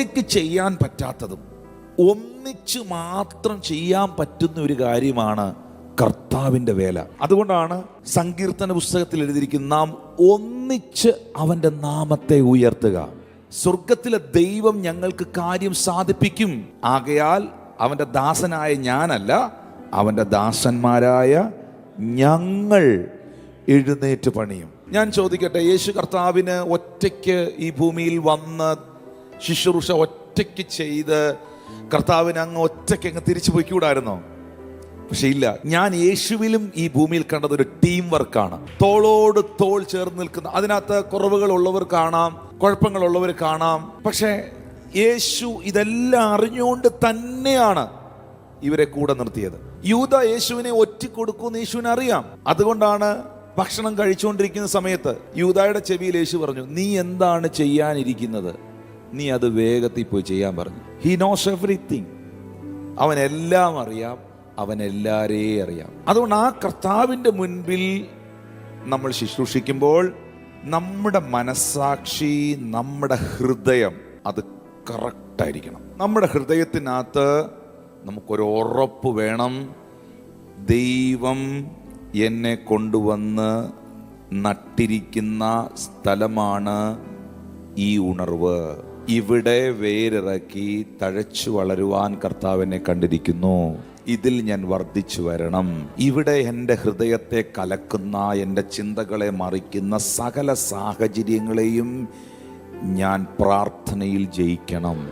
ഒറ്റയ്ക്ക് ചെയ്യാൻ പറ്റാത്തതും ഒന്നിച്ച് മാത്രം ചെയ്യാൻ പറ്റുന്ന ഒരു കാര്യമാണ് കർത്താവിന്റെ വേല. അതുകൊണ്ടാണ് സങ്കീർത്തന പുസ്തകത്തിൽ എഴുതിയിരിക്കുന്ന നാം ഒന്നിച്ച് അവന്റെ നാമത്തെ ഉയർത്തുക. സ്വർഗത്തിലെ ദൈവം ഞങ്ങൾക്ക് കാര്യം സാധിപ്പിക്കും. ആകയാൽ അവന്റെ ദാസനായ ഞാനല്ല അവന്റെ ദാസന്മാരായ ഞങ്ങൾ എഴുന്നേറ്റ് പണിയും. ഞാൻ ചോദിക്കട്ടെ യേശു കർത്താവിന് ഒറ്റയ്ക്ക് ഈ ഭൂമിയിൽ വന്ന് ശുശ്രൂഷ ഒറ്റയ്ക്ക് ചെയ്ത് കർത്താവിന് അങ്ങ് ഒറ്റയ്ക്ക് അങ്ങ് തിരിച്ചു പോയിക്കൂടായിരുന്നോ? പക്ഷെ ഇല്ല. ഞാൻ യേശുവിലും ഈ ഭൂമിയിൽ കണ്ടത് ഒരു ടീം വർക്കാണ് തോളോട് തോൾ ചേർന്ന് നിൽക്കുന്ന അതിനകത്ത് കുറവുകൾ ഉള്ളവർ കാണാം കുഴപ്പങ്ങളുള്ളവർ കാണാം. പക്ഷേ യേശു ഇതെല്ലാം അറിഞ്ഞുകൊണ്ട് തന്നെയാണ് ഇവരെ കൂടെ നിർത്തിയത്. യൂത യേശുവിനെ ഒറ്റ കൊടുക്കുമെന്ന് യേശുവിന് അറിയാം. അതുകൊണ്ടാണ് ഭക്ഷണം കഴിച്ചുകൊണ്ടിരിക്കുന്ന സമയത്ത് യൂതായുടെ ചെവിയിൽ യേശു പറഞ്ഞു നീ എന്താണ് ചെയ്യാനിരിക്കുന്നത്? നീ അത് വേഗത്തിൽ പോയി ചെയ്യാൻ പറഞ്ഞു. ഹി നോസ് അവൻ എല്ലാം അറിയാം. അവൻ എല്ലാരെയും അറിയാം. അതുകൊണ്ട് ആ കർത്താവിന്റെ മുൻപിൽ നമ്മൾ ശുശ്രൂഷിക്കുമ്പോൾ നമ്മുടെ മനസ്സാക്ഷി നമ്മുടെ ഹൃദയം അത് കറക്റ്റായിരിക്കണം നമ്മുടെ ഹൃദയത്തിനകത്ത് നമുക്കൊരു ഉറപ്പ് വേണം. ദൈവം എന്നെ കൊണ്ടുവന്ന് നട്ടിരിക്കുന്ന സ്ഥലമാണ് ഈ ഉണർവ്. ഇവിടെ വേരിറക്കി തഴച്ചു വളരുവാൻ കർത്താവിനെ കണ്ടിരിക്കുന്നു. ഇതിൽ ഞാൻ വർദ്ധിച്ചു വരണം. ഇവിടെ എന്റെ ഹൃദയത്തെ കലക്കുന്ന എന്റെ ചിന്തകളെ മറിക്കുന്ന സകല സാഹചര്യങ്ങളെയും ഞാൻ പ്രാർത്ഥനയിൽ ജയിക്കണം.